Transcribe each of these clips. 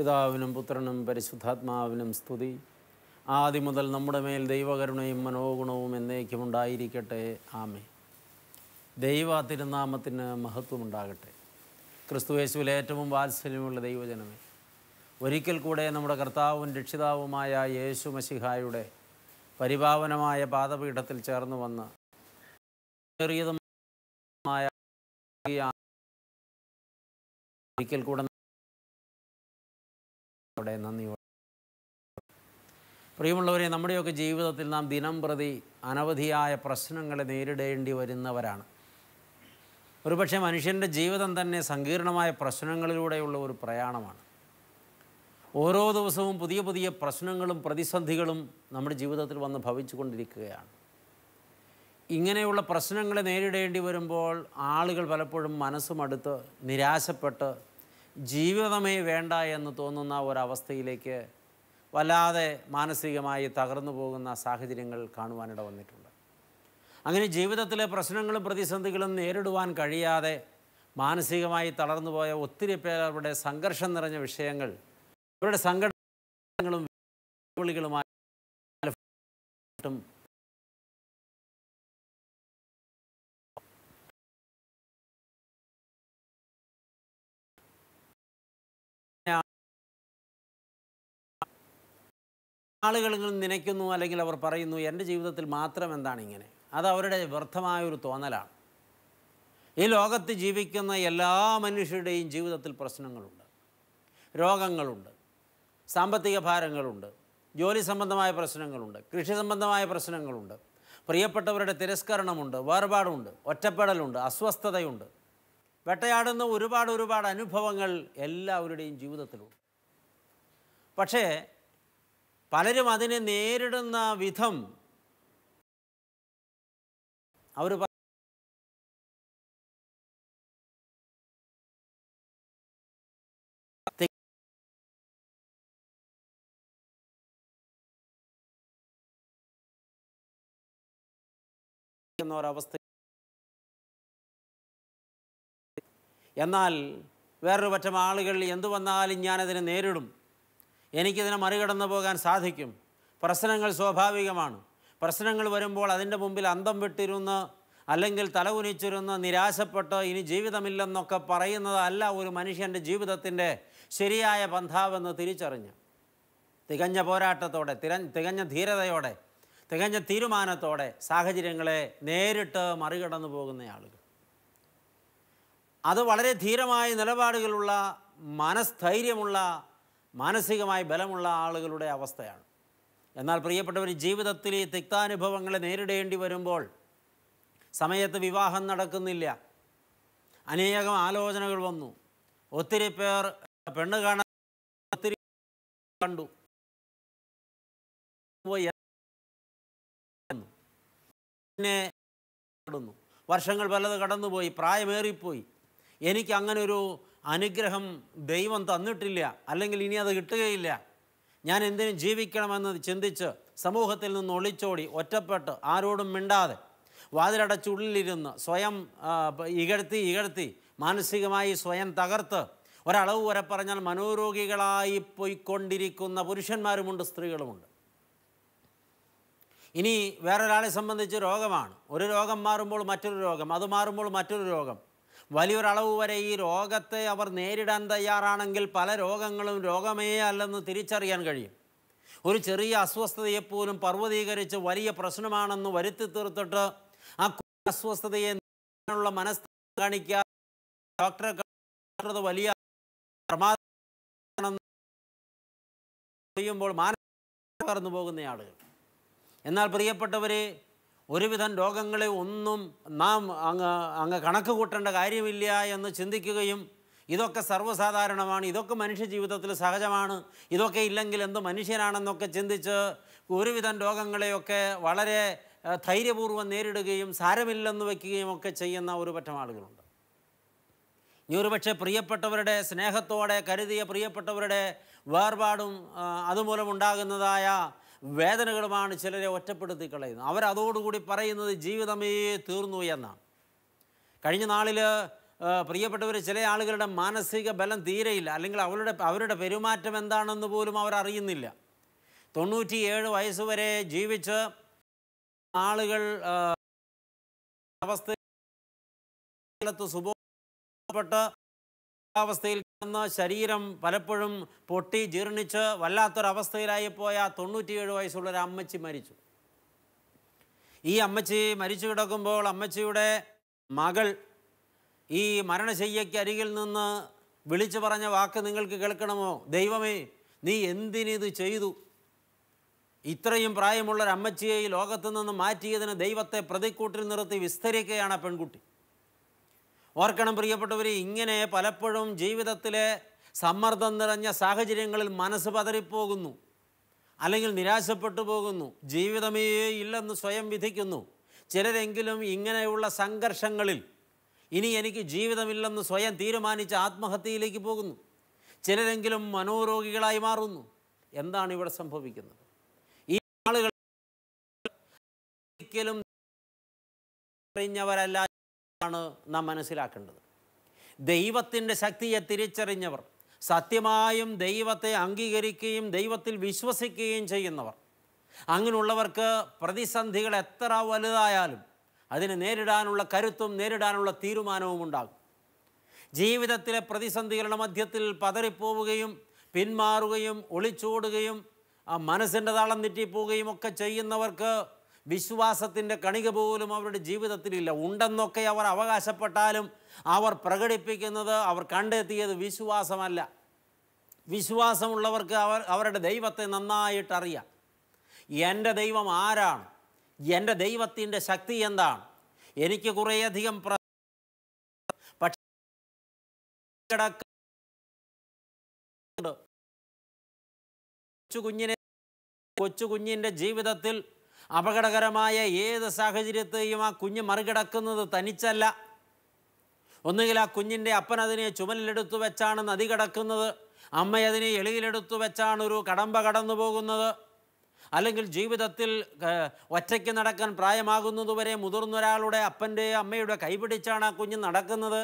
പിതാവിനും പുത്രനും പരിശുദ്ധാത്മാവിനും സ്തുതി. ആദ്യം മുതൽ നമ്മുടെ മേൽ ദൈവകരുണയും മനോഗുണവും എന്നേക്കും ഉണ്ടായിരിക്കട്ടെ. ആമേ ദൈവ തിരുനാമത്തിന് മഹത്വമുണ്ടാകട്ടെ. ക്രിസ്തുവേശുവിൽ ഏറ്റവും വാത്സല്യമുള്ള ദൈവജനമേ ഒരിക്കൽ കൂടെ നമ്മുടെ കർത്താവും രക്ഷിതാവുമായ യേശു മസിഹായുടെ പരിപാവനമായ പാദപീഠത്തിൽ ചേർന്ന് വന്ന് ഒരിക്കൽ കൂടെ ോടെ നന്ദിയോടെ പ്രിയമുള്ളവരെ നമ്മുടെയൊക്കെ ജീവിതത്തിൽ നാം ദിനം പ്രതി അനവധിയായ പ്രശ്നങ്ങളെ നേരിടേണ്ടി വരുന്നവരാണ്. ഒരുപക്ഷെ മനുഷ്യന്റെ ജീവിതം തന്നെ സങ്കീർണമായ പ്രശ്നങ്ങളിലൂടെയുള്ള ഒരു പ്രയാണമാണ്. ഓരോ ദിവസവും പുതിയ പുതിയ പ്രശ്നങ്ങളും പ്രതിസന്ധികളും നമ്മുടെ ജീവിതത്തിൽ വന്ന് ഭവിച്ചുകൊണ്ടിരിക്കുകയാണ്. ഇങ്ങനെയുള്ള പ്രശ്നങ്ങളെ നേരിടേണ്ടി വരുമ്പോൾ ആളുകൾ പലപ്പോഴും മനസ്സുമടുത്ത് നിരാശപ്പെട്ട് ജീവിതമേ വേണ്ട എന്ന് തോന്നുന്ന ഒരവസ്ഥയിലേക്ക് വല്ലാതെ മാനസികമായി തകർന്നു പോകുന്ന സാഹചര്യങ്ങൾ കാണുവാനിട വന്നിട്ടുണ്ട്. അങ്ങനെ ജീവിതത്തിലെ പ്രശ്നങ്ങളും പ്രതിസന്ധികളും നേരിടുവാൻ കഴിയാതെ മാനസികമായി തളർന്നു പോയ ഒത്തിരി പേരുടെ സംഘർഷം നിറഞ്ഞ വിഷയങ്ങൾ അവരുടെ സങ്കടങ്ങളും വെല്ലുവിളികളുമായി ആളുകൾ നിനയ്ക്കുന്നു അല്ലെങ്കിൽ അവർ പറയുന്നു എന്റെ ജീവിതത്തിൽ മാത്രം എന്താണ് ഇങ്ങനെ? അത് അവരുടെ വ്യർത്ഥമായ ഒരു തോന്നലാണ്. ഈ ലോകത്ത് ജീവിക്കുന്ന എല്ലാ മനുഷ്യരുടെയും ജീവിതത്തിൽ പ്രശ്നങ്ങളുണ്ട്. രോഗങ്ങളുണ്ട്. സാമ്പത്തിക ഭാരങ്ങളുണ്ട്. ജോലി സംബന്ധമായ പ്രശ്നങ്ങളുണ്ട്. കൃഷി സംബന്ധമായ പ്രശ്നങ്ങളുണ്ട്. പ്രിയപ്പെട്ടവരുടെ തിരസ്കരണമുണ്ട്. വേർപാടുണ്ട്. ഒറ്റപ്പെടലുണ്ട്. അസ്വസ്ഥതയുണ്ട്. വെട്ടയാടുന്ന ഒരുപാട് ഒരുപാട് അനുഭവങ്ങൾ എല്ലാവരുടെയും ജീവിതത്തിലുണ്ട്. പക്ഷേ പലരും അതിനെ നേരിടുന്ന വിധം അവർ ഒരവസ്ഥ എന്നാൽ വേറൊരു പറ്റം ആളുകൾ എന്തു വന്നാലും ഞാനതിനെ നേരിടും. എനിക്കിതിനെ മറികടന്നു പോകാൻ സാധിക്കും. പ്രശ്നങ്ങൾ സ്വാഭാവികമാണ്. പ്രശ്നങ്ങൾ വരുമ്പോൾ അതിന്റെ മുമ്പിൽ അന്തം വിട്ടിരുന്ന് അല്ലെങ്കിൽ തലകുനിച്ചിരുന്ന് നിരാശപ്പെട്ട് ഇനി ജീവിതമില്ലെന്നൊക്കെ പറയുന്നതല്ല ഒരു മനുഷ്യന്റെ ജീവിതത്തിന്റെ ശരിയായ പന്ഥാവെന്ന് തിരിച്ചറിഞ്ഞ്. തികഞ്ഞ പോരാട്ടത്തോടെ തിര തികഞ്ഞ ധീരതയോടെ തികഞ്ഞ തീരുമാനത്തോടെ സാഹചര്യങ്ങളെ നേരിട്ട് മറികടന്നു പോകുന്ന ആളുകൾ. അത് വളരെ ധീരമായ നിലപാടുകളുള്ള മനസ്ഥൈര്യമുള്ള മാനസികമായി ബലമുള്ള ആളുകളുടെ അവസ്ഥയാണ്. എന്നാൽ പ്രിയപ്പെട്ടവർ ജീവിതത്തിൽ ഈ തിക്താനുഭവങ്ങളെ നേരിടേണ്ടി വരുമ്പോൾ സമയത്ത് വിവാഹം നടക്കുന്നില്ല. അനേകം ആലോചനകൾ വന്നു. ഒത്തിരി പേർ പെണ്ണ് കാണാൻ ഒത്തിരി കണ്ടു. പിന്നെ വർഷങ്ങൾ പലത് കടന്നുപോയി. പ്രായമേറിപ്പോയി. എനിക്ക് അങ്ങനൊരു അനുഗ്രഹം ദൈവം തന്നിട്ടില്ല അല്ലെങ്കിൽ ഇനി അത് കിട്ടുകയില്ല. ഞാൻ എന്തിനും ജീവിക്കണമെന്ന് ചിന്തിച്ച് സമൂഹത്തിൽ നിന്ന് ഒളിച്ചോടി ഒറ്റപ്പെട്ട് ആരോടും മിണ്ടാതെ വാതിലടച്ചുള്ളിലിരുന്ന് സ്വയം ഇകഴ്ത്തി ഇകഴ്ത്തി മാനസികമായി സ്വയം തകർത്ത് ഒരളവ് വരെ പറഞ്ഞാൽ മനോരോഗികളായി പോയിക്കൊണ്ടിരിക്കുന്ന പുരുഷന്മാരുമുണ്ട് സ്ത്രീകളുമുണ്ട്. ഇനി വേറൊരാളെ സംബന്ധിച്ച് രോഗമാണ്. ഒരു രോഗം മാറുമ്പോൾ മറ്റൊരു രോഗം അത് മാറുമ്പോൾ മറ്റൊരു രോഗം. വലിയൊരളവ് വരെ ഈ രോഗത്തെ അവർ നേരിടാൻ തയ്യാറാണെങ്കിൽ പല രോഗങ്ങളും രോഗമേ അല്ലെന്ന് തിരിച്ചറിയാൻ കഴിയും. ഒരു ചെറിയ അസ്വസ്ഥതയെപ്പോലും പർവതീകരിച്ച് വലിയ പ്രശ്നമാണെന്ന് വരുത്തി തീർത്തിട്ട് ആ അസ്വസ്ഥതയെ നേരിടാനുള്ള മനസ്സ് കാണിക്കാതെ ഡോക്ടറെ കാണുന്നത് വലിയ ചെയ്യുമ്പോൾ മാനസിക പോകുന്ന ആളുകൾ. എന്നാൽ പ്രിയപ്പെട്ടവരെ ഒരുവിധം രോഗങ്ങളെ ഒന്നും നാം അങ്ങ് അങ്ങ് കണക്ക് കൂട്ടേണ്ട കാര്യമില്ല എന്ന് ചിന്തിക്കുകയും ഇതൊക്കെ സർവസാധാരണമാണ് ഇതൊക്കെ മനുഷ്യ ജീവിതത്തിൽ സഹജമാണ് ഇതൊക്കെ ഇല്ലെങ്കിൽ എന്ത് മനുഷ്യനാണെന്നൊക്കെ ചിന്തിച്ച് ഒരുവിധം രോഗങ്ങളെയൊക്കെ വളരെ ധൈര്യപൂർവം നേരിടുകയും സാരമില്ലെന്ന് വയ്ക്കുകയും ഒക്കെ ചെയ്യുന്ന ഒരു പറ്റം ആളുകളുണ്ട്. ഇനി ഒരുപക്ഷെ പ്രിയപ്പെട്ടവരുടെ സ്നേഹത്തോടെ കരുതിയ പ്രിയപ്പെട്ടവരുടെ വേർപാടും അതുമൂലം ഉണ്ടാകുന്നതായ വേദനകളുമാണ് ചിലരെ ഒറ്റപ്പെടുത്തി കളയുന്നത്. അവരതോടുകൂടി പറയുന്നത് ജീവിതമേ തീർന്നു എന്നാണ്. കഴിഞ്ഞ നാളിൽ പ്രിയപ്പെട്ടവർ ചില ആളുകളുടെ മാനസിക ബലം തീരെയില്ല. അല്ലെങ്കിൽ അവരുടെ അവരുടെ പെരുമാറ്റം എന്താണെന്ന് പോലും അവർ അറിയുന്നില്ല. തൊണ്ണൂറ്റിയേഴ് വയസ്സ് വരെ ജീവിച്ച് ആളുകൾ അവസ്ഥ സുബോധപ്പെട്ട് അവസ്ഥയിൽ കിടന്ന് ശരീരം പലപ്പോഴും പൊട്ടി ജീർണിച്ച് വല്ലാത്തൊരവസ്ഥയിലായി പോയ തൊണ്ണൂറ്റിയേഴ് വയസ്സുള്ള ഒരു അമ്മച്ചി മരിച്ചു. ഈ അമ്മച്ചി മരിച്ചു കിടക്കുമ്പോൾ അമ്മച്ചിയുടെ മകൾ ഈ മരണശയ്യയ്ക്ക് അരികിൽ നിന്ന് വിളിച്ചു പറഞ്ഞ വാക്ക് നിങ്ങൾക്ക് കേൾക്കണമോ? ദൈവമേ നീ എന്തിനിത് ചെയ്തു? ഇത്രയും പ്രായമുള്ള ഒരു അമ്മച്ചിയെ ഈ ലോകത്ത് നിന്ന് മാറ്റിയതിന് ദൈവത്തെ പ്രതിക്കൂട്ടിൽ നിർത്തി വിസ്തരിക്കുകയാണ് പെൺകുട്ടി. ഓർക്കണം പ്രിയപ്പെട്ടവർ ഇങ്ങനെ പലപ്പോഴും ജീവിതത്തിലെ സമ്മർദ്ദം നിറഞ്ഞ സാഹചര്യങ്ങളിൽ മനസ്സ് പതറിപ്പോകുന്നു. അല്ലെങ്കിൽ നിരാശപ്പെട്ടു പോകുന്നു. ജീവിതമേ ഇല്ലെന്ന് സ്വയം വിധിക്കുന്നു. ചിലരെങ്കിലും ഇങ്ങനെയുള്ള സംഘർഷങ്ങളിൽ ഇനി എനിക്ക് ജീവിതമില്ലെന്ന് സ്വയം തീരുമാനിച്ച് ആത്മഹത്യയിലേക്ക് പോകുന്നു. ചിലരെങ്കിലും മനോരോഗികളായി മാറുന്നു. എന്താണ് ഇവിടെ സംഭവിക്കുന്നത്? ഈ ആളുകൾ ഒരിക്കലും അറിഞ്ഞവരല്ല ആണ് നാം മനസ്സിലാക്കേണ്ടത്. ദൈവത്തിന്റെ ശക്തിയെ തിരിച്ചറിഞ്ഞവർ സത്യമായും ദൈവത്തെ അംഗീകരിക്കുകയും ദൈവത്തിൽ വിശ്വസിക്കുകയും ചെയ്യുന്നവർ. അങ്ങനെയുള്ളവർക്ക് പ്രതിസന്ധികൾ എത്ര വലുതായാലും അതിനെ നേരിടാനുള്ള കരുത്തും നേരിടാനുള്ള തീരുമാനവും ഉണ്ടാകും. ജീവിതത്തിലെ പ്രതിസന്ധികളുടെ മധ്യത്തിൽ പതറിപ്പോവുകയും പിന്മാറുകയും ഒളിച്ചോടുകയും ആ മനസ്സിന്റെ താളം തെറ്റിപ്പോവുകയും ഒക്കെ ചെയ്യുന്നവർക്ക് വിശ്വാസത്തിന്റെ കണിക പോലും അവരുടെ ജീവിതത്തിലില്ല. ഉണ്ടെന്നൊക്കെ അവർ അവകാശപ്പെട്ടാലും അവർ പ്രകടിപ്പിക്കുന്നത് അവർ കണ്ടെത്തിയത് വിശ്വാസമല്ല. വിശ്വാസമുള്ളവർക്ക് അവർ അവരുടെ ദൈവത്തെ നന്നായിട്ടറിയാം. എന്റെ ദൈവം ആരാണ്? എന്റെ ദൈവത്തിന്റെ ശക്തി എന്താണ്? എനിക്ക് കുറേയധികം പ്ര കൊച്ചു കുഞ്ഞിനെ കൊച്ചു കുഞ്ഞിന്റെ ജീവിതത്തിൽ അപകടകരമായ ഏത് സാഹചര്യത്തെയും ആ കുഞ്ഞ് മറികടക്കുന്നത് തനിച്ചല്ല. ഒന്നുകിൽ ആ കുഞ്ഞിന്റെ അപ്പൻ അതിനെ ചുമലിലെടുത്തു വെച്ചാണ് നദി കടക്കുന്നത്. അമ്മ അതിനെ എളിയിലെടുത്തു വെച്ചാണ് ഒരു കടമ്പ കടന്നു പോകുന്നത്. അല്ലെങ്കിൽ ജീവിതത്തിൽ ഒറ്റയ്ക്ക് നടക്കാൻ പ്രായമാകുന്നതുവരെ മുതിർന്നൊരാളുടെ അപ്പന്റെ അമ്മയുടെ കൈപിടിച്ചാണ് ആ കുഞ്ഞ് നടക്കുന്നത്.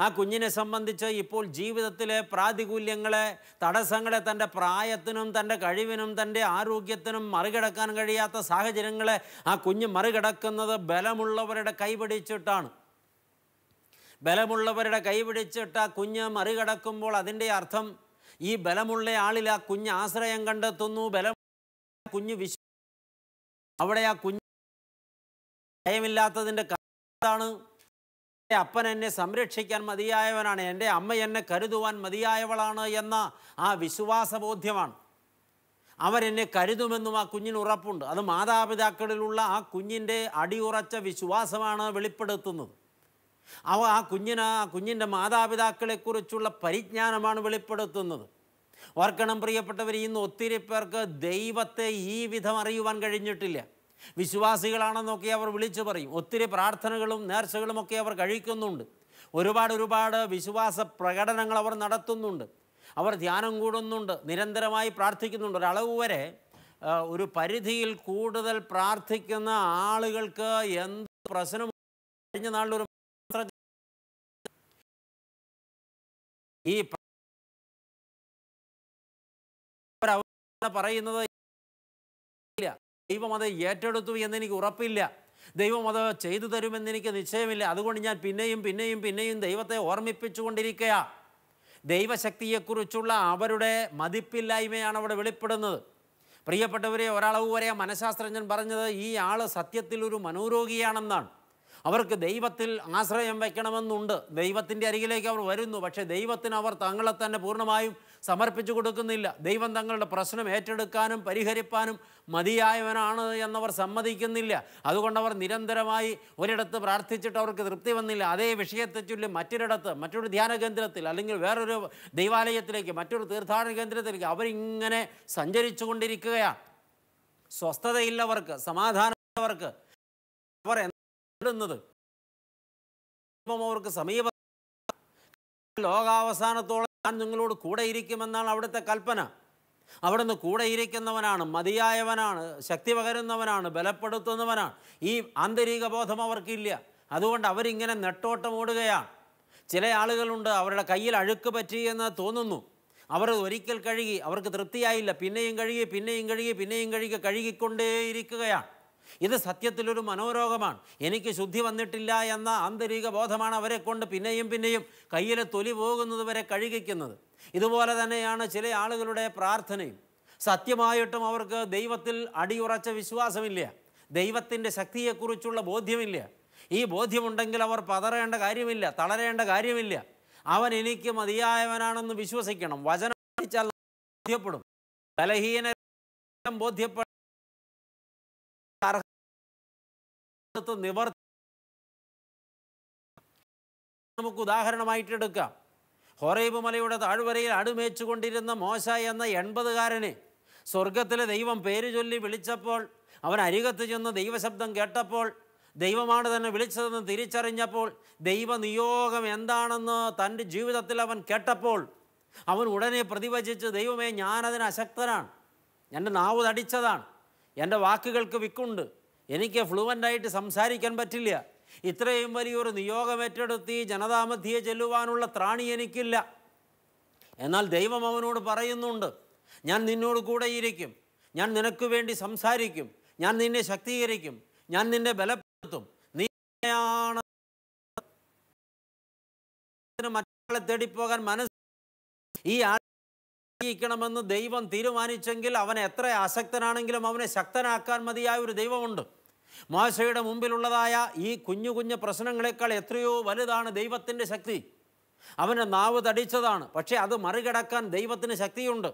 ആ കുഞ്ഞിനെ സംബന്ധിച്ച് ഇപ്പോൾ ജീവിതത്തിലെ പ്രാതികൂല്യങ്ങളെ തടസ്സങ്ങളെ തന്റെ പ്രായത്തിനും തന്റെ കഴിവിനും തന്റെ ആരോഗ്യത്തിനും മറികടക്കാൻ കഴിയാത്ത സാഹചര്യങ്ങളെ ആ കുഞ്ഞ് മറികടക്കുന്നത് ബലമുള്ളവരുടെ കൈപിടിച്ചിട്ടാണ്. ബലമുള്ളവരുടെ കൈപിടിച്ചിട്ട് ആ കുഞ്ഞ് മറികടക്കുമ്പോൾ അതിന്റെ അർത്ഥം ഈ ബലമുള്ള ആളിൽ ആ കുഞ്ഞ് ആശ്രയം കണ്ടെത്തുന്നു ബലം കുഞ്ഞ് വിശ്വ അവിടെ ആ കുഞ്ഞ് ഭയമില്ലാത്തതിന്റെ എന്റെ അപ്പൻ എന്നെ സംരക്ഷിക്കാൻ മതിയായവനാണ്. എന്റെ അമ്മ എന്നെ കരുതുവാൻ മതിയായവളാണ് എന്ന ആ വിശ്വാസബോധ്യമാണ്. അവരെന്നെ കരുതുമെന്നും ആ കുഞ്ഞിന് ഉറപ്പുണ്ട്. അത് മാതാപിതാക്കളിലുള്ള ആ കുഞ്ഞിന്റെ അടിയുറച്ച വിശ്വാസമാണ് വെളിപ്പെടുത്തുന്നത്. അവ ആ കുഞ്ഞിന് ആ കുഞ്ഞിന്റെ മാതാപിതാക്കളെക്കുറിച്ചുള്ള പരിജ്ഞാനമാണ് വെളിപ്പെടുത്തുന്നത്. ഓർക്കണം പ്രിയപ്പെട്ടവർ ഇന്ന് ഒത്തിരി പേർക്ക് ദൈവത്തെ ഈ വിധം അറിയുവാൻ കഴിഞ്ഞിട്ടില്ല. വിശ്വാസികളാണെന്നൊക്കെ അവർ വിളിച്ചു പറയും. ഒത്തിരി പ്രാർത്ഥനകളും നേർച്ചകളുമൊക്കെ അവർ കഴിക്കുന്നുണ്ട്. ഒരുപാട് ഒരുപാട് വിശ്വാസ പ്രകടനങ്ങൾ അവർ നടത്തുന്നുണ്ട്. അവർ ധ്യാനം കൂടുന്നുണ്ട് നിരന്തരമായി പ്രാർത്ഥിക്കുന്നുണ്ട്. ഒരളവ് വരെ ഒരു പരിധിയിൽ കൂടുതൽ പ്രാർത്ഥിക്കുന്ന ആളുകൾക്ക് എന്ത് പ്രശ്നം കഴിഞ്ഞ നാളിലൊരു ഈ പറയുന്നത് ദൈവം അത് ഏറ്റെടുത്തു എന്നെനിക്ക് ഉറപ്പില്ല. ദൈവം അത് ചെയ്തു തരുമെന്ന് എനിക്ക് നിശ്ചയമില്ല. അതുകൊണ്ട് ഞാൻ പിന്നെയും പിന്നെയും പിന്നെയും ദൈവത്തെ ഓർമ്മിപ്പിച്ചുകൊണ്ടിരിക്കുക ദൈവശക്തിയെക്കുറിച്ചുള്ള അവരുടെ മതിപ്പില്ലായ്മയാണ് അവിടെ വെളിപ്പെടുന്നത്. പ്രിയപ്പെട്ടവരെ ഒരളവ് വരെ മനഃശാസ്ത്രജ്ഞൻ പറഞ്ഞത് ഈ ആൾ സത്യത്തിൽ ഒരു മനോരോഗിയാണെന്നാണ്. അവർക്ക് ദൈവത്തിൽ ആശ്രയം വയ്ക്കണമെന്നുണ്ട് ദൈവത്തിന്റെ അരികിലേക്ക് അവർ വരുന്നു. പക്ഷേ ദൈവത്തിന് അവർ തങ്ങളെ തന്നെ പൂർണമായും സമർപ്പിച്ചു കൊടുക്കുന്നില്ല. ദൈവം തങ്ങളുടെ പ്രശ്നം ഏറ്റെടുക്കാനും പരിഹരിപ്പാനും മതിയായവനാണ് എന്നവർ സമ്മതിക്കുന്നില്ല. അതുകൊണ്ട് അവർ നിരന്തരമായി ഒരിടത്ത് പ്രാർത്ഥിച്ചിട്ട് അവർക്ക് തൃപ്തി വന്നില്ല. അതേ വിഷയത്തെ ചൊല്ലി മറ്റൊരിടത്ത് മറ്റൊരു ധ്യാന കേന്ദ്രത്തിൽ അല്ലെങ്കിൽ വേറൊരു ദൈവാലയത്തിലേക്ക് മറ്റൊരു തീർത്ഥാടന കേന്ദ്രത്തിലേക്ക് അവരിങ്ങനെ സഞ്ചരിച്ചു കൊണ്ടിരിക്കുകയാണ് സ്വസ്ഥതയില്ലവർക്ക് സമാധാനമുള്ളവർക്ക് അവർ ദൈവം അവർക്ക് സമീപ ലോകാവസാനത്തോളം ഞാൻ നിങ്ങളോട് കൂടെ ഇരിക്കുമെന്നാണ് അവിടുത്തെ കൽപ്പന. അവിടുന്ന് കൂടെ ഇരിക്കുന്നവനാണ് മതിയായവനാണ് ശക്തി പകരുന്നവനാണ് ബലപ്പെടുത്തുന്നവനാണ്. ഈ ആന്തരിക ബോധം അവർക്കില്ല. അതുകൊണ്ട് അവരിങ്ങനെ നെട്ടോട്ടം ഓടുകയാണ്. ചില ആളുകളുണ്ട് അവരുടെ കയ്യിൽ അഴുക്ക് പറ്റിയെന്ന് തോന്നുന്നു. അവർ ഒരിക്കൽ കഴുകി അവർക്ക് തൃപ്തിയായില്ല. പിന്നെയും കഴുകി പിന്നെയും കഴുകി പിന്നെയും കഴുകി കഴുകിക്കൊണ്ടേയിരിക്കുകയാണ്. ഇത് സത്യത്തിലൊരു മനോരോഗമാണ്. എനിക്ക് ശുദ്ധി വന്നിട്ടില്ല എന്ന ആന്തരിക ബോധമാണ് അവരെ കൊണ്ട് പിന്നെയും പിന്നെയും കയ്യിലെ തൊലി പോകുന്നത് വരെ കഴുകിക്കുന്നത്. ഇതുപോലെ തന്നെയാണ് ചില ആളുകളുടെ പ്രാർത്ഥനയും. സത്യമായിട്ടും അവർക്ക് ദൈവത്തിൽ അടിയുറച്ച വിശ്വാസമില്ല. ദൈവത്തിന്റെ ശക്തിയെക്കുറിച്ചുള്ള ബോധ്യമില്ല. ഈ ബോധ്യമുണ്ടെങ്കിൽ അവർ പതറേണ്ട കാര്യമില്ല തളരേണ്ട കാര്യമില്ല. അവൻ എനിക്ക് മതിയായവനാണെന്ന് വിശ്വസിക്കണം. വചനം ബോധ്യപ്പെടും. ബലഹീന ബോധ്യപ്പെടും. നിവർ നമുക്ക് ഉദാഹരണമായിട്ടെടുക്കാം ഹൊറൈബ് മലയുടെ താഴ്വരയിൽ അടുമേച്ചുകൊണ്ടിരുന്ന മോശ എന്ന എൺപതുകാരനെ സ്വർഗത്തിലെ ദൈവം പേര് ചൊല്ലി വിളിച്ചപ്പോൾ അവൻ അരികത്ത് ചെന്ന് ദൈവശബ്ദം കേട്ടപ്പോൾ ദൈവമാണ് തന്നെ വിളിച്ചതെന്ന് തിരിച്ചറിഞ്ഞപ്പോൾ ദൈവനിയോഗം എന്താണെന്ന് തന്റെ ജീവിതത്തിൽ അവൻ കേട്ടപ്പോൾ അവൻ ഉടനെ പ്രതിവചിച്ച് ദൈവമേ ഞാനതിന് അശക്തനാണ്. എന്റെ നാവ് തടിച്ചതാണ്. എന്റെ വാക്കുകൾക്ക് വിക്കുണ്ട്. എനിക്ക് ഫ്ലുവന്റായിട്ട് സംസാരിക്കാൻ പറ്റില്ല. ഇത്രയും വലിയൊരു നിയോഗം ഏറ്റെടുത്തി ജനതാമധ്യയെ ചെല്ലുവാനുള്ള ത്രാണി എനിക്കില്ല. എന്നാൽ ദൈവം അവനോട് പറയുന്നുണ്ട്. ഞാൻ നിന്നോട് കൂടെ ഇരിക്കും. ഞാൻ നിനക്ക് വേണ്ടി സംസാരിക്കും. ഞാൻ നിന്നെ ശക്തീകരിക്കും. ഞാൻ നിന്നെ ബലപ്പെടുത്തും. നീയാണ് മറ്റാളെ തേടിപ്പോകാൻ മനസ്സ് ഈ ആൾ ണമെന്ന് ദൈവം തീരുമാനിച്ചെങ്കിൽ അവൻ എത്ര അശക്തനാണെങ്കിലും അവനെ ശക്തനാക്കാൻ മതിയായ ഒരു ദൈവമുണ്ട്. മോശയുടെ മുമ്പിലുള്ളതായ ഈ കുഞ്ഞു കുഞ്ഞു പ്രശ്നങ്ങളെക്കാൾ എത്രയോ വലുതാണ് ദൈവത്തിന്റെ ശക്തി. അവന്റെ നാവ് തടിച്ചതാണ് പക്ഷേ അത് മറികടക്കാൻ ദൈവത്തിന് ശക്തിയുണ്ട്.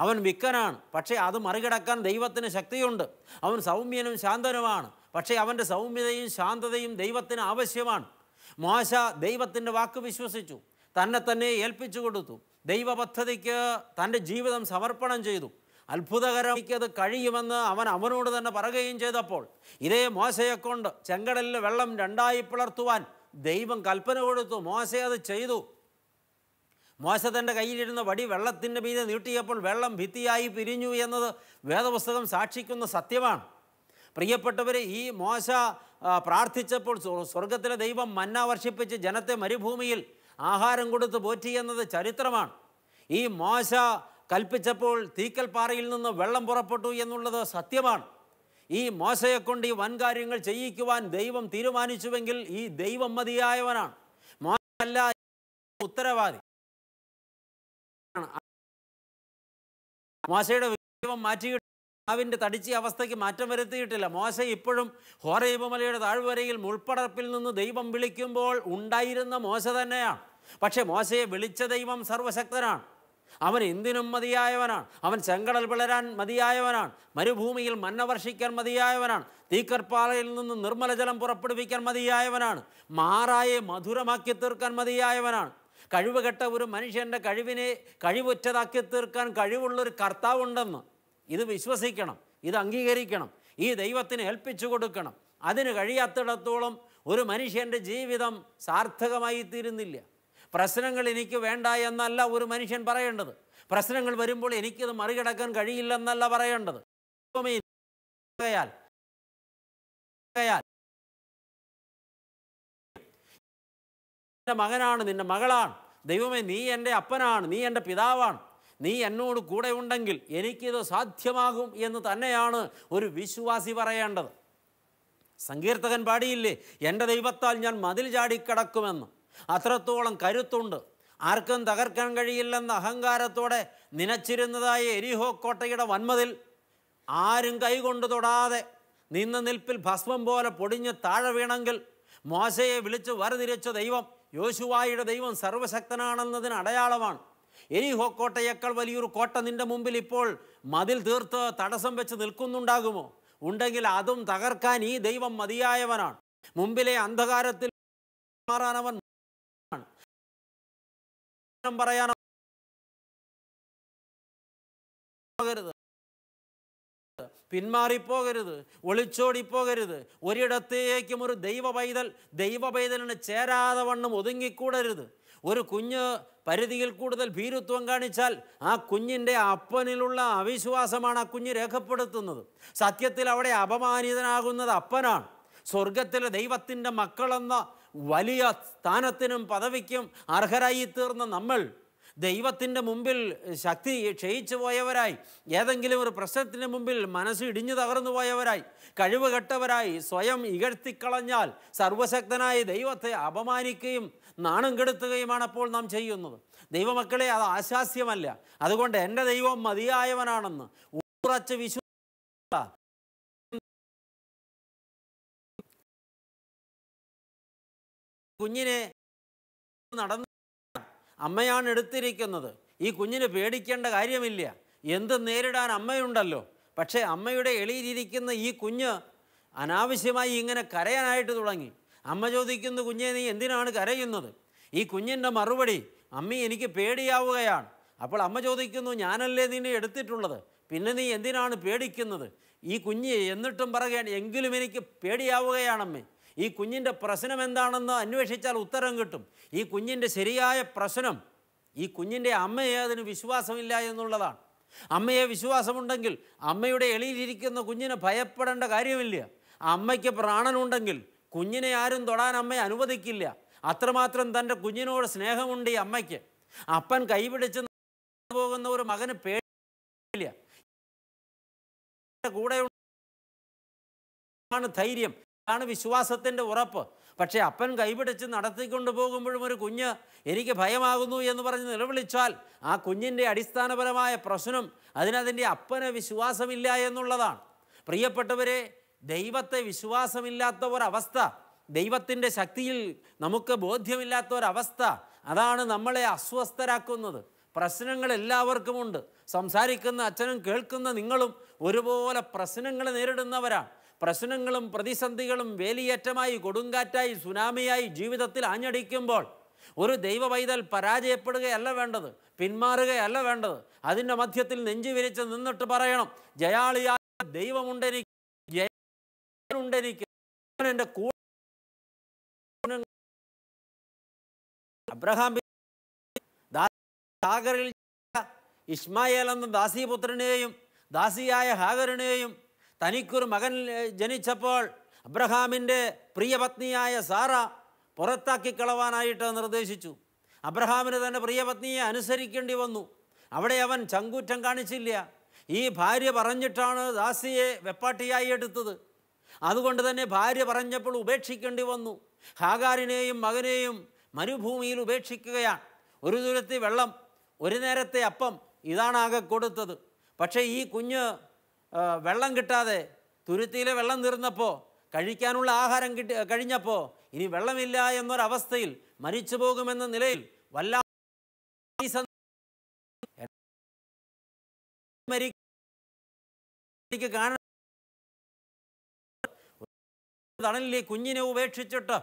അവൻ വിക്കനാണ് പക്ഷേ അത് മറികടക്കാൻ ദൈവത്തിന് ശക്തിയുണ്ട്. അവൻ സൗമ്യനും ശാന്തനുമാണ് പക്ഷേ അവന്റെ സൗമ്യതയും ശാന്തതയും ദൈവത്തിന് ആവശ്യമാണ്. മോശ ദൈവത്തിന്റെ വാക്ക് വിശ്വസിച്ചു തന്നെ തന്നെ ഏൽപ്പിച്ചു കൊടുത്തു. ദൈവ പദ്ധതിക്ക് തന്റെ ജീവിതം സമർപ്പണം ചെയ്തു. അത്ഭുതകരം അത് കഴിയുമെന്ന് അവൻ അവനോട് തന്നെ പറയുകയും ചെയ്തപ്പോൾ ഇതേ മോശയെക്കൊണ്ട് ചെങ്കടലിലെ വെള്ളം രണ്ടായി പിളർത്തുവാൻ ദൈവം കൽപ്പന കൊടുത്തു. മോശ അത് ചെയ്തു. മോശ തന്റെ കയ്യിലിരുന്ന വടി വെള്ളത്തിന്റെ മീതെ നീട്ടിയപ്പോൾ വെള്ളം ഭിത്തിയായി പിരിഞ്ഞു എന്നത് വേദപുസ്തകം സാക്ഷിക്കുന്ന സത്യമാണ്. പ്രിയപ്പെട്ടവർ ഈ മോശ പ്രാർത്ഥിച്ചപ്പോൾ സ്വ- സ്വർഗത്തിലെ ദൈവം മന്ന വർഷിപ്പിച്ച് ജനത്തെ മരുഭൂമിയിൽ ആഹാരം കൊടുത്ത് പോറ്റി എന്നത് ചരിത്രമാണ്. ഈ മോശ കൽപ്പിച്ചപ്പോൾ തീക്കൽപ്പാറയിൽ നിന്ന് വെള്ളം പുറപ്പെട്ടു എന്നുള്ളത് സത്യമാണ്. ഈ മോശയെക്കൊണ്ട് ഈ വൻകാര്യങ്ങൾ ചെയ്യിക്കുവാൻ ദൈവം തീരുമാനിച്ചുവെങ്കിൽ ഈ ദൈവം മതിയായവനാണ്. മോശമല്ല ഉത്തരവാദി. മോശയുടെ ദൈവം മാറ്റിയിട്ട് അവന്റെ തടിച്ച അവസ്ഥയ്ക്ക് മാറ്റം വരുത്തിയിട്ടില്ല. മോശ ഇപ്പോഴും ഹോറൈബ് മലയുടെ താഴ്വരയിൽ മുൾപ്പടപ്പിൽ നിന്ന് ദൈവം വിളിക്കുമ്പോൾ ഉണ്ടായിരുന്ന മോശ തന്നെയാണ്. പക്ഷേ മോശയെ വിളിച്ച ദൈവം സർവശക്തനാണ്. അവൻ എന്തിനും മതിയായവനാണ്. അവൻ ചെങ്കടൽ വിളരാൻ മതിയായവനാണ്. മരുഭൂമിയിൽ മന്ന വർഷിക്കാൻ മതിയായവനാണ്. തീക്കർപ്പാലയിൽ നിന്ന് നിർമ്മല ജലം പുറപ്പെടുവിക്കാൻ മതിയായവനാണ്. മാറായെ മധുരമാക്കി തീർക്കാൻ മതിയായവനാണ്. കഴിവുകെട്ട ഒരു മനുഷ്യന്റെ കഴിവിനെ കഴിവുറ്റതാക്കി തീർക്കാൻ കഴിവുള്ളൊരു കർത്താവുണ്ടെന്ന്. ഇത് വിശ്വസിക്കണം ഇത് അംഗീകരിക്കണം ഈ ദൈവത്തിന് ഏൽപ്പിച്ചു കൊടുക്കണം. അതിന് കഴിയാത്തിടത്തോളം ഒരു മനുഷ്യന്റെ ജീവിതം സാർത്ഥകമായി തീരുന്നില്ല. പ്രശ്നങ്ങൾ എനിക്ക് വേണ്ട എന്നല്ല ഒരു മനുഷ്യൻ പറയേണ്ടത്. പ്രശ്നങ്ങൾ വരുമ്പോൾ എനിക്കത് മറികടക്കാൻ കഴിയില്ലെന്നല്ല പറയേണ്ടത്. നിന്റെ മകനാണ് നിന്റെ മകളാണ്. ദൈവമേ നീ എന്റെ അപ്പനാണ് നീ എന്റെ പിതാവാണ്. നീ എന്നോട് കൂടെ ഉണ്ടെങ്കിൽ എനിക്കിത് സാധ്യമാകും എന്ന് തന്നെയാണ് ഒരു വിശ്വാസി പറയേണ്ടത്. സങ്കീർത്തകൻ പാടിയില്ലേ? എന്റെ ദൈവത്താൽ ഞാൻ മതിൽ ചാടിക്കടക്കുമെന്ന്. അത്രത്തോളം കരുത്തുണ്ട്. ആർക്കും തകർക്കാൻ കഴിയില്ലെന്ന അഹങ്കാരത്തോടെ നനച്ചിരുന്നതായ എരിഹോ കോട്ടയുടെ വന്മതിൽ ആരും കൈകൊണ്ട് തൊടാതെ നിന്ന നിൽപ്പിൽ ഭസ്മം പോലെ പൊടിഞ്ഞ് താഴെ വീണെങ്കിൽ മോശയെ വിളിച്ച് വരതിരിച്ച ദൈവം യോശുവായുടെ ദൈവം സർവശക്തനാണെന്നതിന് അടയാളമാണ്. എരിഹോ കോട്ടയേക്കാൾ വലിയൊരു കോട്ട നിന്റെ മുമ്പിൽ ഇപ്പോൾ മതിൽ തീർത്ത് തടസ്സം വെച്ച് നിൽക്കുന്നുണ്ടാകുമോ? ഉണ്ടെങ്കിൽ അതും തകർക്കാൻ ഈ ദൈവം മതിയായവനാണ്. മുമ്പിലെ അന്ധകാരത്തിൽ പറയാൻ പോകരുത് പിന്മാറിപ്പോകരുത് ഒളിച്ചോടിപ്പോകരുത്. ഒരിടത്തേക്കും ഒരു ദൈവ പൈതൽ ദൈവ പൈതലിന് ചേരാതെ വണ്ണം ഒതുങ്ങിക്കൂടരുത്. ഒരു കുഞ്ഞ് പരിധിയിൽ കൂടുതൽ ഭീരുത്വം കാണിച്ചാൽ ആ കുഞ്ഞിന്റെ അപ്പനിലുള്ള അവിശ്വാസമാണ് ആ കുഞ്ഞ് രേഖപ്പെടുത്തുന്നത്. സത്യത്തിൽ അവിടെ അപമാനിതനാകുന്നത് അപ്പനാണ്. സ്വർഗത്തിലെ ദൈവത്തിന്റെ മക്കളെന്ന വലിയ സ്ഥാനത്തിനും പദവിക്കും അർഹരായി തീർന്ന നമ്മൾ ദൈവത്തിന്റെ മുമ്പിൽ ശക്തി ക്ഷയിച്ചു പോയവരായി. ഏതെങ്കിലും ഒരു പ്രശ്നത്തിന് മുമ്പിൽ മനസ്സ് ഇടിഞ്ഞു തകർന്നു പോയവരായി. കഴിവ് കെട്ടവരായി സ്വയം ഇകഴ്ത്തിക്കളഞ്ഞാൽ സർവശക്തനായ ദൈവത്തെ അപമാനിക്കുകയും നാണം കെടുത്തുകയുമാണ് അപ്പോൾ നാം ചെയ്യുന്നത്. ദൈവമക്കളെ അത് ആശാസ്യമല്ല. അതുകൊണ്ട് എന്റെ ദൈവം മതിയായവനാണെന്ന് ഉറച്ച് വിശ്വ കുഞ്ഞിനെ നടന്നു അമ്മയാണ് എടുത്തിരിക്കുന്നത്. ഈ കുഞ്ഞിന് പേടിക്കേണ്ട കാര്യമില്ല. എന്ത് നേരിടാൻ അമ്മയുണ്ടല്ലോ. പക്ഷേ അമ്മയുടെ എളിയിലിരിക്കുന്ന ഈ കുഞ്ഞ് അനാവശ്യമായി ഇങ്ങനെ കരയാനായിട്ട് തുടങ്ങി. അമ്മ ചോദിക്കുന്നു കുഞ്ഞെ നീ എന്തിനാണ് കരയുന്നത്? ഈ കുഞ്ഞിന്റെ മറുപടി അമ്മി എനിക്ക് പേടിയാവുകയാണ്. അപ്പോൾ അമ്മ ചോദിക്കുന്നു ഞാനല്ലേ നിന്നെ എടുത്തിട്ടുള്ളത്? പിന്നെ നീ എന്തിനാണ് പേടിക്കുന്നത്? ഈ കുഞ്ഞ് എന്നിട്ടും പറയുകയാണ് എങ്കിലും എനിക്ക് പേടിയാവുകയാണമ്മേ. ഈ കുഞ്ഞിന്റെ പ്രശ്നം എന്താണെന്ന് അന്വേഷിച്ചാൽ ഉത്തരം കിട്ടും. ഈ കുഞ്ഞിന്റെ ശരിയായ പ്രശ്നം ഈ കുഞ്ഞിന്റെ അമ്മയെ അതിന് വിശ്വാസമില്ല എന്നുള്ളതാണ്. അമ്മയെ വിശ്വാസമുണ്ടെങ്കിൽ അമ്മയുടെ എളിയിലിരിക്കുന്ന കുഞ്ഞിനെ ഭയപ്പെടേണ്ട കാര്യമില്ല. അമ്മയ്ക്ക് പ്രാണനുണ്ടെങ്കിൽ കുഞ്ഞിനെ ആരും തൊടാൻ അമ്മയെ അനുവദിക്കില്ല. അത്രമാത്രം തന്റെ കുഞ്ഞിനോട് സ്നേഹമുണ്ട് ഈ അമ്മയ്ക്ക്. അപ്പൻ കൈപിടിച്ച് പോകുന്ന ഒരു മകന് പേടിയില്ല. കൂടെ ധൈര്യം. ആണ് വിശ്വാസത്തിന്റെ ഉറപ്പ്. പക്ഷേ അപ്പൻ കൈപിടിച്ച് നടത്തിക്കൊണ്ട് പോകുമ്പോഴും ഒരു കുഞ്ഞ് എനിക്ക് ഭയമാകുന്നു എന്ന് പറഞ്ഞ് നിലവിളിച്ചാൽ ആ കുഞ്ഞിന്റെ അടിസ്ഥാനപരമായ പ്രശ്നം അതിനതിന്റെ അപ്പന് വിശ്വാസമില്ല എന്നുള്ളതാണ്. പ്രിയപ്പെട്ടവരെ ദൈവത്തെ വിശ്വാസമില്ലാത്ത ഒരവസ്ഥ ദൈവത്തിന്റെ ശക്തിയിൽ നമുക്ക് ബോധ്യമില്ലാത്ത ഒരവസ്ഥ അതാണ് നമ്മളെ അസ്വസ്ഥരാക്കുന്നത്. പ്രശ്നങ്ങൾ എല്ലാവർക്കുമുണ്ട്. സംസാരിക്കുന്ന അച്ഛനും കേൾക്കുന്ന നിങ്ങളും ഒരുപോലെ പ്രശ്നങ്ങൾ നേരിടുന്നവരാണ്. പ്രശ്നങ്ങളും പ്രതിസന്ധികളും വേലിയേറ്റമായി കൊടുങ്കാറ്റായി സുനാമിയായി ജീവിതത്തിൽ ആഞ്ഞടിക്കുമ്പോൾ ഒരു ദൈവ പൈതൽ പരാജയപ്പെടുകയല്ല വേണ്ടത് പിന്മാറുകയല്ല വേണ്ടത്. അതിന്റെ മധ്യത്തിൽ നെഞ്ചു വിരിച്ച് നിന്നിട്ട് പറയണം ജയാളിയായ ദൈവമുണ്ടെനിക്ക് കൂടെ അബ്രഹാം ഇസ്മായേൽ എന്ന ദാസീപുത്രനെയും ദാസിയായ ഹാഗറിനെയും തനിക്കൊരു മകൻ ജനിച്ചപ്പോൾ അബ്രഹാമിന്റെ പ്രിയപത്നിയായ സാറ പുറത്താക്കി കളവാനായിട്ട് നിർദ്ദേശിച്ചു. അബ്രഹാമിന് തന്റെ പ്രിയപത്നിയെ അനുസരിക്കേണ്ടി വന്നു. അവിടെ അവൻ ചങ്കൂറ്റം കാണിച്ചില്ല. ഈ ഭാര്യ പറഞ്ഞിട്ടാണ് ദാസിയെ വെപ്പാട്ടിയായി എടുത്തത്. അതുകൊണ്ട് തന്നെ ഭാര്യ പറഞ്ഞപ്പോൾ ഉപേക്ഷിക്കേണ്ടി വന്നു. ഹാഗാരിനെയും മകനെയും മരുഭൂമിയിൽ ഉപേക്ഷിക്കുകയാണ്. ഒരു ദൂരത്തെ വെള്ളം ഒരു നേരത്തെ അപ്പം ഇതാണ് ആകെ കൊടുത്തത്. പക്ഷേ ഈ കുഞ്ഞ് വെള്ളം കിട്ടാതെ തുരുത്തിയിലെ വെള്ളം തീർന്നപ്പോൾ കഴിക്കാനുള്ള ആഹാരം കിട്ടി കഴിഞ്ഞപ്പോൾ ഇനി വെള്ളമില്ല എന്നൊരവസ്ഥയിൽ മരിച്ചു പോകുമെന്ന നിലയിൽ വല്ല കാണാൻ തണലിലെ കുഞ്ഞിനെ ഉപേക്ഷിച്ചിട്ട്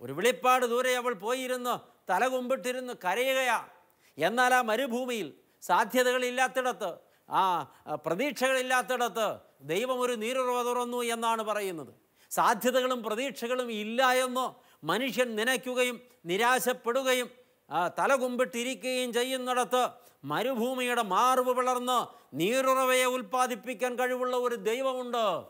ഒരു വെളിപ്പാട് ദൂരെ അവൾ പോയിരുന്ന് തല കുമ്പിട്ടിരുന്ന് കരയുകയാണ് എന്നാൽ ആ മരുഭൂമിയിൽ സാധ്യതകളില്ലാത്തിടത്ത് ആ പ്രതീക്ഷകളില്ലാത്തിടത്ത് ദൈവം ഒരു നീരുറവ തുറന്നു എന്നാണ് പറയുന്നത്. സാധ്യതകളും പ്രതീക്ഷകളും ഇല്ല എന്ന് മനുഷ്യൻ നനയ്ക്കുകയും നിരാശപ്പെടുകയും തലകുമ്പിട്ടിരിക്കുകയും തല കുമ്പിട്ടിരിക്കുകയും ചെയ്യുന്നിടത്ത് മരുഭൂമിയുടെ മാർവ് പിളർന്ന് നീരുറവയെ ഉൽപ്പാദിപ്പിക്കാൻ കഴിവുള്ള ഒരു ദൈവമുണ്ട്.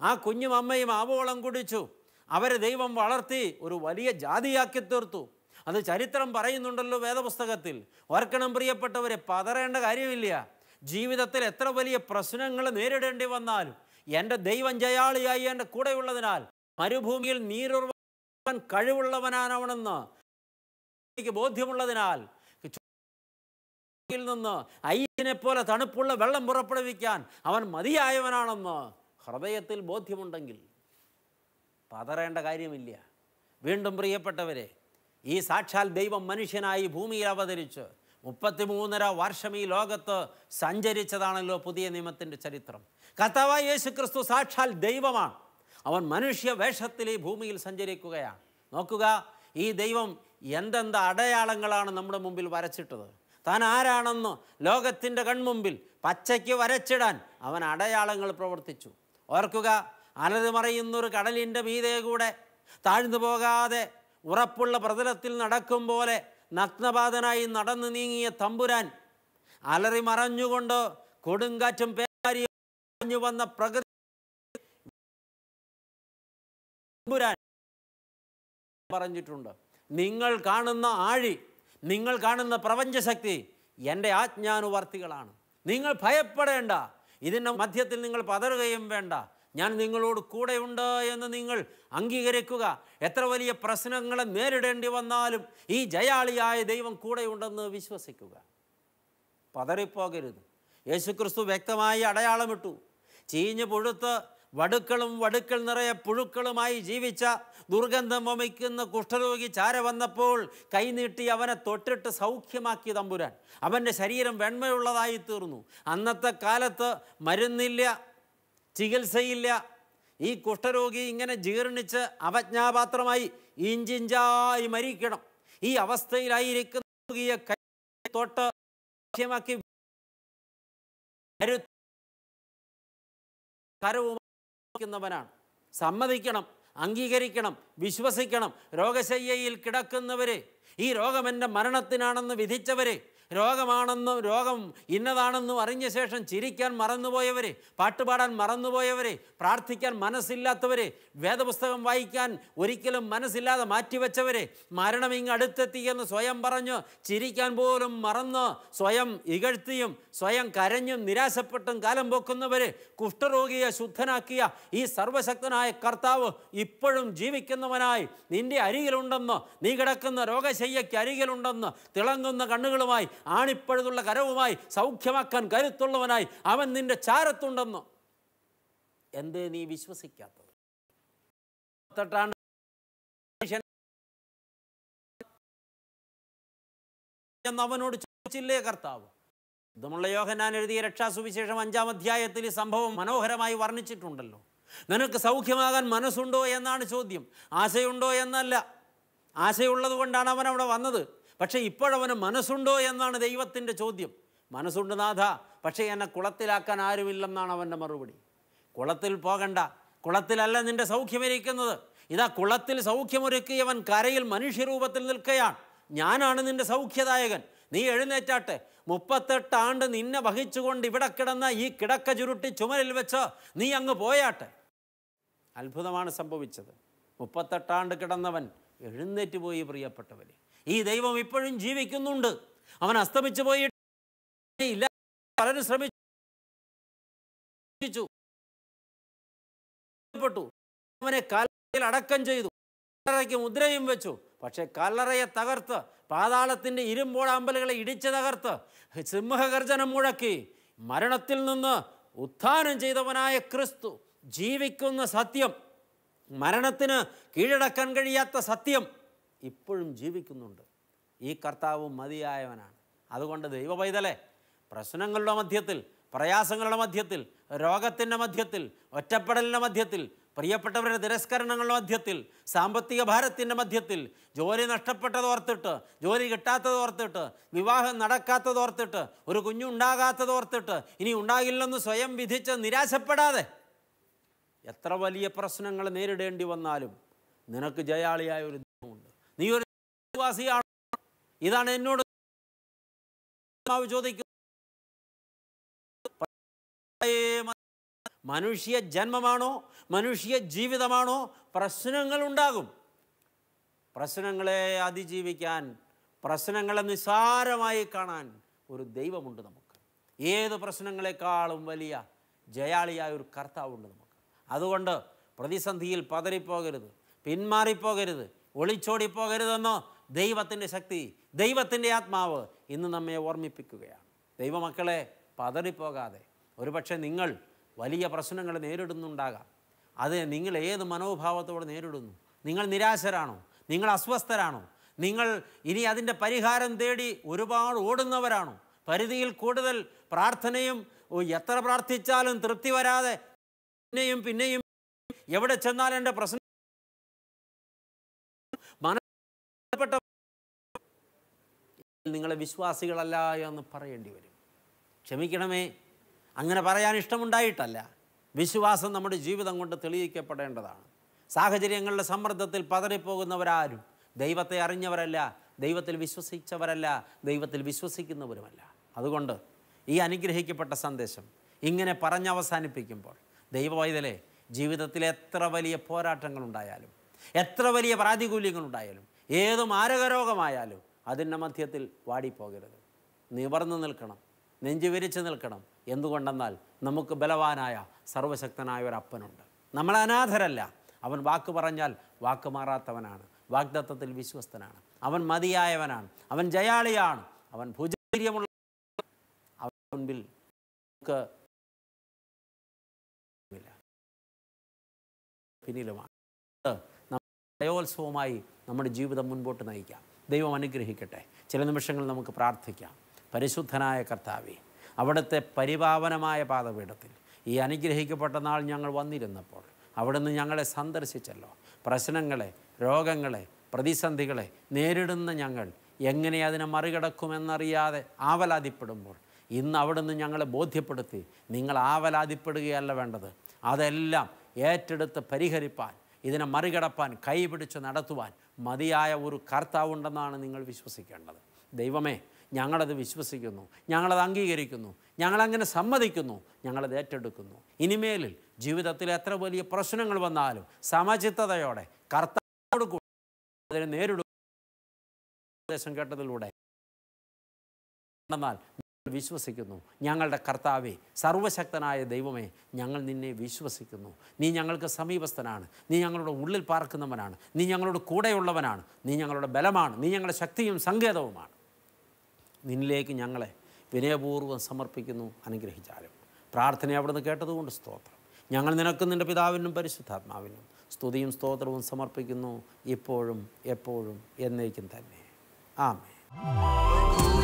ആ കുഞ്ഞും അമ്മയും ആവോളം കുടിച്ചു. അവരെ ദൈവം വളർത്തി ഒരു വലിയ ജാതിയാക്കി തീർത്തു. അത് ചരിത്രം പറയുന്നുണ്ടല്ലോ വേദപുസ്തകത്തിൽ. ഓർക്കണം പ്രിയപ്പെട്ടവരെ പതറേണ്ട കാര്യമില്ല. ജീവിതത്തിൽ എത്ര വലിയ പ്രശ്നങ്ങൾ നേരിടേണ്ടി വന്നാലും എന്റെ ദൈവം ജയാളിയായി എന്റെ കൂടെയുള്ളതിനാൽ മരുഭൂമിയിൽ നീരുറവാൻ കഴിവുള്ളവനാണവനെന്ന് എനിക്ക് ബോധ്യമുള്ളതിനാൽ നിന്ന് ഐനെ പോലെ തണുപ്പുള്ള വെള്ളം പുറപ്പെടുവിക്കാൻ അവൻ മതിയായവനാണെന്ന് ഹൃദയത്തിൽ ബോധ്യമുണ്ടെങ്കിൽ പതറേണ്ട കാര്യമില്ല. വീണ്ടും പ്രിയപ്പെട്ടവരെ ഈ സാക്ഷാൽ ദൈവം മനുഷ്യനായി ഭൂമിയിൽ അവതരിച്ച് മുപ്പത്തിമൂന്നര വർഷം ഈ ലോകത്ത് സഞ്ചരിച്ചതാണല്ലോ പുതിയ നിയമത്തിന്റെ ചരിത്രം. കർത്താവായ യേശു ക്രിസ്തു സാക്ഷാൽ ദൈവമാണ്. അവൻ മനുഷ്യ വേഷത്തിൽ ഈ ഭൂമിയിൽ സഞ്ചരിക്കുകയാണ്. നോക്കുക ഈ ദൈവം എന്തെന്ത് അടയാളങ്ങളാണ് നമ്മുടെ മുമ്പിൽ വരച്ചിട്ടത്. താൻ ആരാണെന്ന് ലോകത്തിന്റെ കൺമുമ്പിൽ പച്ചയ്ക്ക് വരച്ചിടാൻ അവൻ അടയാളങ്ങൾ പ്രവർത്തിച്ചു. ഓർക്കുക അലത് മറയുന്നൊരു കടലിന്റെ മീതെ കൂടെ താഴ്ന്നു പോകാതെ ഉറപ്പുള്ള പ്രതലത്തിൽ നടക്കും പോലെ നഗ്നപാതനായി നടന്നു നീങ്ങിയ തമ്പുരാൻ അലറി മറഞ്ഞുകൊണ്ട് കൊടുങ്കാറ്റും പേരിയും വന്ന പ്രകൃതി തമ്പുരാൻ പറഞ്ഞിട്ടുണ്ട്. നിങ്ങൾ കാണുന്ന ആഴി നിങ്ങൾ കാണുന്ന പ്രപഞ്ചശക്തി എന്റെ ആജ്ഞാനുവർത്തികളാണ്. നിങ്ങൾ ഭയപ്പെടേണ്ട. ഇതിന്റെ മധ്യത്തിൽ നിങ്ങൾ പതറുകയും വേണ്ട. ഞാൻ നിങ്ങളോട് കൂടെയുണ്ട് എന്ന് നിങ്ങൾ അംഗീകരിക്കുക. എത്ര വലിയ പ്രശ്നങ്ങളെ നേരിടേണ്ടി വന്നാലും ഈ ജയാളിയായ ദൈവം കൂടെയുണ്ടെന്ന് വിശ്വസിക്കുക. പതറിപ്പോകരുത്. യേശുക്രിസ്തു വ്യക്തമായി അടയാളമിട്ടു. ചീഞ്ഞ് പുഴുത്ത് വടുക്കളും വടുക്കൾ നിറയെ പുഴുക്കളുമായി ജീവിച്ച ദുർഗന്ധം വമിക്കുന്ന കുഷ്ഠരോഗി ചാര വന്നപ്പോൾ കൈനീട്ടി അവനെ തൊട്ടിട്ട് സൗഖ്യമാക്കി തമ്പുരാൻ. അവന്റെ ശരീരം വെണ്മയുള്ളതായി തീർന്നു. അന്നത്തെ കാലത്ത് മരുന്നില്ല ചികിത്സയില്ല. ഈ കുഷ്ഠരോഗി ഇങ്ങനെ ജീർണിച്ച് അവജ്ഞാപാത്രമായി ഇഞ്ചിഞ്ചായി മരിക്കണം. ഈ അവസ്ഥയിലായിരിക്കുന്ന രോഗിയെ തൊട്ട് ലക്ഷ്യമാക്കി സമ്മതിക്കണം അംഗീകരിക്കണം വിശ്വസിക്കണം. രോഗശയ്യയിൽ കിടക്കുന്നവരെ ഈ രോഗം എന്റെ മരണത്തിനാണെന്ന് വിധിച്ചവരെ രോഗമാണെന്നും രോഗം ഇന്നതാണെന്നും അറിഞ്ഞ ശേഷം ചിരിക്കാൻ മറന്നുപോയവരെ പാട്ടുപാടാൻ മറന്നുപോയവരെ പ്രാർത്ഥിക്കാൻ മനസ്സില്ലാത്തവരെ വേദപുസ്തകം വായിക്കാൻ ഒരിക്കലും മനസ്സില്ലാതെ മാറ്റിവെച്ചവരെ മരണം ഇങ്ങ് അടുത്തെത്തിയെന്ന് സ്വയം പറഞ്ഞു ചിരിക്കാൻ പോലും മറന്ന് സ്വയം ഇകഴ്ത്തിയും സ്വയം കരഞ്ഞും നിരാശപ്പെട്ടും കാലം പോക്കുന്നവരെ കുഷ്ഠരോഗിയെ ശുദ്ധനാക്കിയ ഈ സർവശക്തനായ കർത്താവ് ഇപ്പോഴും ജീവിക്കുന്നവനായി നിന്റെ അരികിലുണ്ടെന്ന് നീ കിടക്കുന്ന രോഗശയ്യയ്ക്ക് അരികിലുണ്ടെന്ന് തിളങ്ങുന്ന കണ്ണുകളുമായി ആണിപ്പഴുതുള്ള കരവുമായി സൗഖ്യമാക്കാൻ കരുത്തുള്ളവനായി അവൻ നിന്റെ ചാരത്തുണ്ടെന്ന്? എന്തേ നീ വിശ്വസിക്കാത്തത്? അവനോട് ചോദിച്ചില്ലേ കർത്താവ്? ഇതുമുള്ള യോഹനാൻ എഴുതിയ രക്ഷാസുവിശേഷം അഞ്ചാം അധ്യായത്തിൽ ഈ സംഭവം മനോഹരമായി വർണിച്ചിട്ടുണ്ടല്ലോ. നിനക്ക് സൗഖ്യമാകാൻ മനസ്സുണ്ടോ എന്നാണ് ചോദ്യം. ആശയുണ്ടോ എന്നല്ല. ആശയുള്ളത് കൊണ്ടാണ് അവൻ അവിടെ വന്നത്. പക്ഷേ ഇപ്പോഴവന് മനസ്സുണ്ടോ എന്നാണ് ദൈവത്തിന്റെ ചോദ്യം. മനസ്സുണ്ട് നാഥ പക്ഷേ എന്നെ കുളത്തിലാക്കാൻ ആരുമില്ലെന്നാണ് അവന്റെ മറുപടി. കുളത്തിൽ പോകണ്ട കുളത്തിലല്ല നിന്റെ സൗഖ്യമിരിക്കുന്നത് ഇതാ കുളത്തിൽ സൗഖ്യമൊരുക്കിയവൻ കരയിൽ മനുഷ്യരൂപത്തിൽ നിൽക്കുകയാണ് ഞാനാണ് നിന്റെ സൗഖ്യദായകൻ. നീ എഴുന്നേറ്റാട്ടെ. മുപ്പത്തെട്ട് ആണ്ട് നിന്നെ വഹിച്ചുകൊണ്ട് ഇവിടെ കിടന്ന ഈ കിടക്ക ചുരുട്ടി ചുമലിൽ വെച്ച് നീ അങ്ങ് പോയാട്ടെ. അത്ഭുതമാണ് സംഭവിച്ചത്. മുപ്പത്തെട്ടാണ്ട് കിടന്നവൻ എഴുന്നേറ്റ് പോയി പ്രിയപ്പെട്ടവരെ ഈ ദൈവം ഇപ്പോഴും ജീവിക്കുന്നുണ്ട്. അവൻ അസ്തമിച്ചു പോയി ഇല്ല. പലരും ശ്രമിച്ചു. അവനെ കല്ലറയിൽ അടക്കം ചെയ്തു. കല്ലറയ്ക്ക് മുദ്രയും വെച്ചു. പക്ഷെ കല്ലറയെ തകർത്ത് പാതാളത്തിന്റെ ഇരുമ്പോഴാമ്പലുകളെ ഇടിച്ചു തകർത്ത് സിംഹഗർജനം മുഴക്കി മരണത്തിൽ നിന്ന് ഉത്ഥാനം ചെയ്തവനായ ക്രിസ്തു ജീവിക്കുന്ന സത്യം മരണത്തിന് കീഴടക്കാൻ കഴിയാത്ത സത്യം. ഇപ്പോഴും ജീവിക്കുന്നുണ്ട്. ഈ കർത്താവ് മതിയായവനാണ്. അതുകൊണ്ട് ദൈവ പൈതലെ പ്രശ്നങ്ങളുടെ മധ്യത്തിൽ പ്രയാസങ്ങളുടെ മധ്യത്തിൽ രോഗത്തിന്റെ മധ്യത്തിൽ ഒറ്റപ്പെടലിന്റെ മധ്യത്തിൽ പ്രിയപ്പെട്ടവരുടെ തിരസ്കരണങ്ങളുടെ മധ്യത്തിൽ സാമ്പത്തിക ഭാരത്തിന്റെ മധ്യത്തിൽ ജോലി നഷ്ടപ്പെട്ടത് ഓർത്തിട്ട് ജോലി കിട്ടാത്തത് ഓർത്തിട്ട് വിവാഹം നടക്കാത്തത് ഓർത്തിട്ട് ഒരു കുഞ്ഞുണ്ടാകാത്തത് ഓർത്തിട്ട് ഇനി ഉണ്ടാകില്ലെന്ന് സ്വയം വിധിച്ച് നിരാശപ്പെടാതെ എത്ര വലിയ പ്രശ്നങ്ങൾ നേരിടേണ്ടി വന്നാലും നിനക്ക് ജയാളിയായ ഒരു നീ ഒരു വിശ്വാസിയാണ് ഇതാണ് എന്നോട് ചോദിക്കുന്നത് മനുഷ്യ ജന്മമാണോ? മനുഷ്യ ജീവിതമാണോ? പ്രശ്നങ്ങൾ ഉണ്ടാകും. പ്രശ്നങ്ങളെ അതിജീവിക്കാൻ പ്രശ്നങ്ങളെ നിസ്സാരമായി കാണാൻ ഒരു ദൈവമുണ്ട് നമുക്ക്. ഏത് പ്രശ്നങ്ങളെക്കാളും വലിയ ജയാളിയായ ഒരു കർത്താവുണ്ട് നമുക്ക്. അതുകൊണ്ട് പ്രതിസന്ധിയിൽ പതറിപ്പോകരുത് പിന്മാറിപ്പോകരുത്. ഒളിച്ചോടിപ്പോകരുതെന്ന്? ദൈവത്തിന്റെ ശക്തി ദൈവത്തിന്റെ ആത്മാവ് ഇന്ന് നമ്മെ ഓർമ്മിപ്പിക്കുകയാണ്. ദൈവമക്കളെ പതറിപ്പോകാതെ. ഒരുപക്ഷെ നിങ്ങൾ വലിയ പ്രശ്നങ്ങൾ നേരിടുന്നുണ്ടാകാം. അത് നിങ്ങൾ ഏത് മനോഭാവത്തോടെ നേരിടുന്നു? നിങ്ങൾ നിരാശരാണോ? നിങ്ങൾ അസ്വസ്ഥരാണോ? നിങ്ങൾ ഇനി അതിന്റെ പരിഹാരം തേടി ഒരുപാട് ഓടുന്നവരാണോ? പരിധിയിൽ കൂടുതൽ പ്രാർത്ഥനയും എത്ര പ്രാർത്ഥിച്ചാലും തൃപ്തി വരാതെ പിന്നെയും പിന്നെയും എവിടെ ചെന്നാലും എന്റെ പ്രശ്നം നിങ്ങളെ വിശ്വാസികളല്ല എന്ന് പറയേണ്ടി വരും. ക്ഷമിക്കണമേ. അങ്ങനെ പറയാൻ ഇഷ്ടമുണ്ടായിട്ടല്ല. വിശ്വാസം നമ്മുടെ ജീവിതം കൊണ്ട് തെളിയിക്കപ്പെടേണ്ടതാണ്. സാഹചര്യങ്ങളുടെ സമ്മർദ്ദത്തിൽ പതറിപ്പോകുന്നവരാരും ദൈവത്തെ അറിഞ്ഞവരല്ല ദൈവത്തിൽ വിശ്വസിച്ചവരല്ല ദൈവത്തിൽ വിശ്വസിക്കുന്നവരുമല്ല. അതുകൊണ്ട് ഈ അനുഗ്രഹിക്കപ്പെട്ട സന്ദേശം ഇങ്ങനെ പറഞ്ഞവസാനിപ്പിക്കുമ്പോൾ ദൈവവൈതലെ ജീവിതത്തിൽ എത്ര വലിയ പോരാട്ടങ്ങളുണ്ടായാലും എത്ര വലിയ പ്രാതികൂല്യങ്ങളുണ്ടായാലും ഏത് മാരകരോഗമായാലും അതിന്റെ മധ്യത്തിൽ വാടിപ്പോകരുത്. നിവർന്നു നിൽക്കണം. നെഞ്ചു വിരിച്ച് നിൽക്കണം. എന്തുകൊണ്ടെന്നാൽ നമുക്ക് ബലവാനായ സർവശക്തനായ ഒരു അപ്പനുണ്ട്. നമ്മൾ അനാഥരല്ല. അവൻ വാക്ക് പറഞ്ഞാൽ വാക്ക് മാറാത്തവനാണ്. വാഗ്ദത്തത്തിൽ വിശ്വസ്തനാണ്. അവൻ മതിയായവനാണ്. അവൻ ജയാളിയാണ്. അവൻ ഭുജീര്യമുള്ള അവൻ മുൻപിൽ നമുക്ക്. പിന്നിലുമാണ്. ജയോത്സവമായി നമ്മുടെ ജീവിതം മുൻപോട്ട് നയിക്കാം. ദൈവം അനുഗ്രഹിക്കട്ടെ. ചില നിമിഷങ്ങൾ നമുക്ക് പ്രാർത്ഥിക്കാം. പരിശുദ്ധനായ കർത്താവെ അവിടുത്തെ പരിപാവനമായ പാതപീഠത്തിൽ ഈ അനുഗ്രഹിക്കപ്പെട്ട നാൾ ഞങ്ങൾ വന്നിരുന്നപ്പോൾ അവിടുന്ന് ഞങ്ങളെ സന്ദർശിച്ചല്ലോ. പ്രശ്നങ്ങളെ രോഗങ്ങളെ പ്രതിസന്ധികളെ നേരിടുന്ന ഞങ്ങൾ എങ്ങനെ അതിനെ മറികടക്കുമെന്നറിയാതെ ആവലാതിപ്പെടുമ്പോൾ ഇന്ന് അവിടുന്ന് ഞങ്ങളെ ബോധ്യപ്പെടുത്തി നിങ്ങൾ ആവലാതിപ്പെടുകയല്ല വേണ്ടത്. അതെല്ലാം ഏറ്റെടുത്ത് പരിഹരിപ്പാൻ ഇതിനെ മറികടപ്പാൻ കൈപിടിച്ച് നടത്തുവാൻ മതിയായ ഒരു കർത്താവുണ്ടെന്നാണ് നിങ്ങൾ വിശ്വസിക്കേണ്ടത്. ദൈവമേ ഞങ്ങളത് വിശ്വസിക്കുന്നു. ഞങ്ങളത് അംഗീകരിക്കുന്നു. ഞങ്ങളങ്ങനെ സമ്മതിക്കുന്നു. ഞങ്ങളത് ഏറ്റെടുക്കുന്നു. ഇനിമേലിൽ ജീവിതത്തിൽ എത്ര വലിയ പ്രശ്നങ്ങൾ വന്നാലും സമചിത്തതയോടെ കർത്താവോട് കൂടി അതിനെ നേരിടും കേട്ടതിലൂടെ എന്നാൽ വിശ്വസിക്കുന്നു. ഞങ്ങളുടെ കർത്താവെ സർവശക്തനായ ദൈവമേ ഞങ്ങൾ നിന്നെ വിശ്വസിക്കുന്നു. നീ ഞങ്ങൾക്ക് സമീപസ്ഥനാണ്. നീ ഞങ്ങളുടെ ഉള്ളിൽ പാർക്കുന്നവനാണ്. നീ ഞങ്ങളുടെ കൂടെയുള്ളവനാണ്. നീ ഞങ്ങളുടെ ബലമാണ്. നീ ഞങ്ങളുടെ ശക്തിയും സങ്കേതവുമാണ്. നിന്നിലേക്ക് ഞങ്ങളെ വിനയപൂർവം സമർപ്പിക്കുന്നു അനുഗ്രഹിച്ചാലും. പ്രാർത്ഥന അവിടുന്ന് കേട്ടതുകൊണ്ട് സ്തോത്രം. ഞങ്ങൾ നിനക്കും നിന്റെ പിതാവിനും പരിശുദ്ധാത്മാവിനും സ്തുതിയും സ്തോത്രവും സമർപ്പിക്കുന്നു. ഇപ്പോഴും എപ്പോഴും എന്നേക്കും തന്നെ. ആമേ